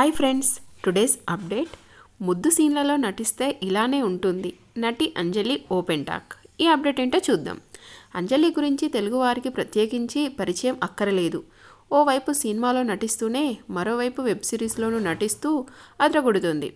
Hi friends today's update ముద్దు సీన్లలో నటిస్తే ఇలానే ఉంటుంది. నటి అంజలి ఓపెన్ టాక్. ఈ అప్డేట్ ఏంటో చూద్దాం. అంజలి గురించి తెలుగువారికి ప్రత్యేకించి పరిచయం అక్కరలేదు. ఓవైపు సినిమాలో నటిస్తూనే మరోవైపు వెబ్ సిరీస్లోనూ నటిస్తూ అదరగొడుతుంది.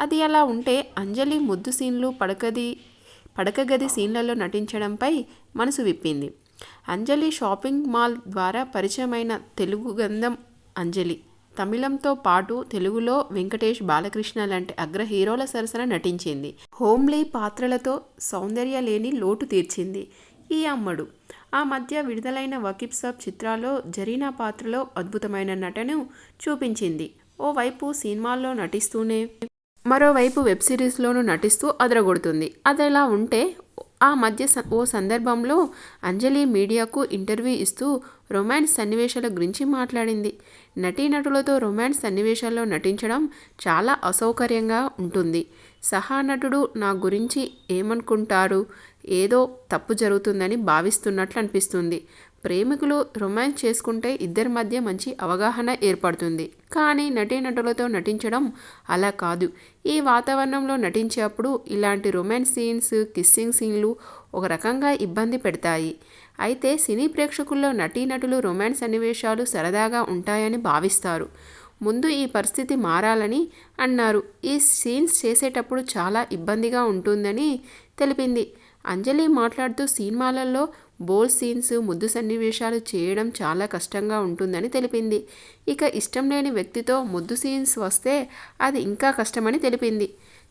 అది అలా ఉంటే అంజలి ముద్దు సీన్లు పడకది పడక గది సీన్లలో నటించడంపై మనసు విప్పింది. అంజలి షాపింగ్ మాల్ ద్వారా పరిచయమైన తెలుగు గంధం అంజలి. తమిళంతో పాటు తెలుగులో వెంకటేష్ బాలకృష్ణ లాంటి అగ్ర హీరోల సరసన నటించింది. హోమ్లీ పాత్రలతో సౌందర్య లేని లోటు తీర్చింది ఈ అమ్మడు. ఆ మధ్య విడుదలైన వకీబ్ సాబ్ చిత్రాల్లో జరీనా పాత్రలో అద్భుతమైన నటను చూపించింది. ఓవైపు సినిమాల్లో నటిస్తూనే మరోవైపు వెబ్ సిరీస్లోనూ నటిస్తూ అదరగొడుతుంది. అదెలా ఉంటే ఆ మధ్య స- ఓ సందర్భంలో అంజలి మీడియాకు ఇంటర్వ్యూ ఇస్తూ రొమాన్స్ సన్నివేశాల గురించి మాట్లాడింది. నటీనటులతో రొమాన్స్ సన్నివేశాల్లో నటించడం చాలా అసౌకర్యంగా ఉంటుంది. సహానటుడు నా గురించి ఏమనుకుంటారు ఏదో తప్పు జరుగుతుందని భావిస్తున్నట్లు అనిపిస్తుంది. ప్రేమికులు రొమాన్స్ చేసుకుంటే ఇద్దరి మధ్య మంచి అవగాహన ఏర్పడుతుంది. కానీ నటీనటులతో నటించడం అలా కాదు. ఈ వాతావరణంలో నటించేటప్పుడు ఇలాంటి రొమాన్స్ సీన్స్ కిస్సింగ్ సీన్లు ఒక రకంగా ఇబ్బంది పెడతాయి. అయితే సినీ ప్రేక్షకుల్లో నటీనటులు రొమాన్స్ సన్నివేశాలు సరదాగా ఉంటాయని భావిస్తారు. ముందు ఈ పరిస్థితి మారాలని అన్నారు. ఈ సీన్స్ చేసేటప్పుడు చాలా ఇబ్బందిగా ఉంటుందని తెలిపింది. అంజలి మాట్లాడుతూ సినిమాలలో బోల్ సీన్స్ ముద్దు సన్నివేశాలు చేయడం చాలా కష్టంగా ఉంటుందని తెలిపింది. ఇక ఇష్టం లేని వ్యక్తితో ముద్దు సీన్స్ వస్తే అది ఇంకా కష్టమని తెలిపింది.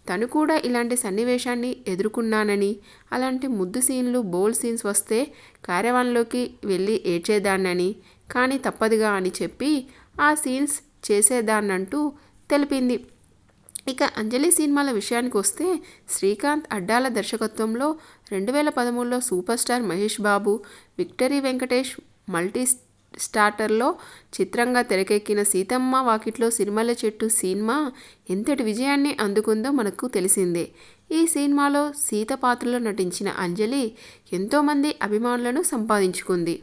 తను కూడా ఇలాంటి సన్నివేశాన్ని ఎదుర్కొన్నానని అలాంటి ముద్దు సీన్లు బోల్ సీన్స్ వస్తే కార్యవాన్లోకి వెళ్ళి ఏడ్చేదాన్నని కానీ తప్పదుగా అని చెప్పి ఆ సీన్స్ చేసేదాన్నంటూ తెలిపింది. ఇక అంజలి సినిమాల విషయానికి వస్తే శ్రీకాంత్ అడ్డాల దర్శకత్వంలో రెండు వేల పదమూడులో super star Mahesh Babu victory Venkatesh multi స్టార్టర్లో చిత్రంగా తెరకెక్కిన సీతమ్మ వాకిట్లో సిరిమల్ల చెట్టు సినిమా ఎంతటి విజయాన్ని అందుకుందో మనకు తెలిసిందే. ఈ సినిమాలో సీత పాత్రలో నటించిన అంజలి ఎంతోమంది అభిమానులను సంపాదించుకుంది.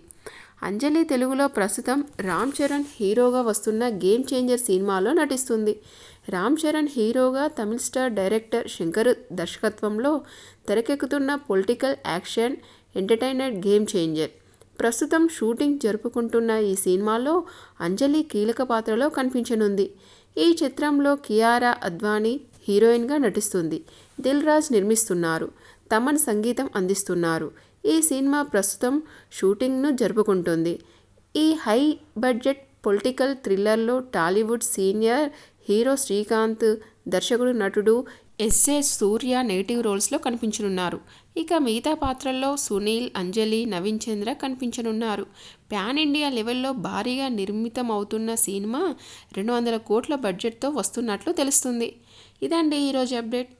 అంజలి తెలుగులో ప్రస్తుతం రామ్ చరణ్ హీరోగా వస్తున్న గేమ్ చేంజర్ సినిమాలో నటిస్తుంది. రామ్ చరణ్ హీరోగా తమిళ స్టార్ డైరెక్టర్ శంకర్ దర్శకత్వంలో తెరకెక్కుతున్న political action entertainer game changer. ప్రస్తుతం షూటింగ్ జరుపుకుంటున్న ఈ సినిమాలో అంజలి కీలక పాత్రలో కనిపించనుంది. ఈ చిత్రంలో కియారా అద్వానీ హీరోయిన్గా నటిస్తుంది. దిల్ రాజ్ నిర్మిస్తున్నారు. తమన్ సంగీతం అందిస్తున్నారు. ఈ సినిమా ప్రస్తుతం షూటింగ్ను జరుపుకుంటుంది. ఈ హై బడ్జెట్ పొలిటికల్ థ్రిల్లర్లో టాలీవుడ్ సీనియర్ హీరో శ్రీకాంత్ దర్శకుడు నటుడు ఎస్ఏ సూర్య నెగిటివ్ రోల్స్లో కనిపించనున్నారు. ఇక మిగతా పాత్రల్లో సునీల్ అంజలి నవీన్ చంద్ర కనిపించనున్నారు. ప్యాన్ ఇండియా లెవెల్లో భారీగా నిర్మితమవుతున్న సినిమా రెండు వందల కోట్ల బడ్జెట్తో వస్తున్నట్లు తెలుస్తుంది. ఇదండి ఈరోజు అప్డేట్.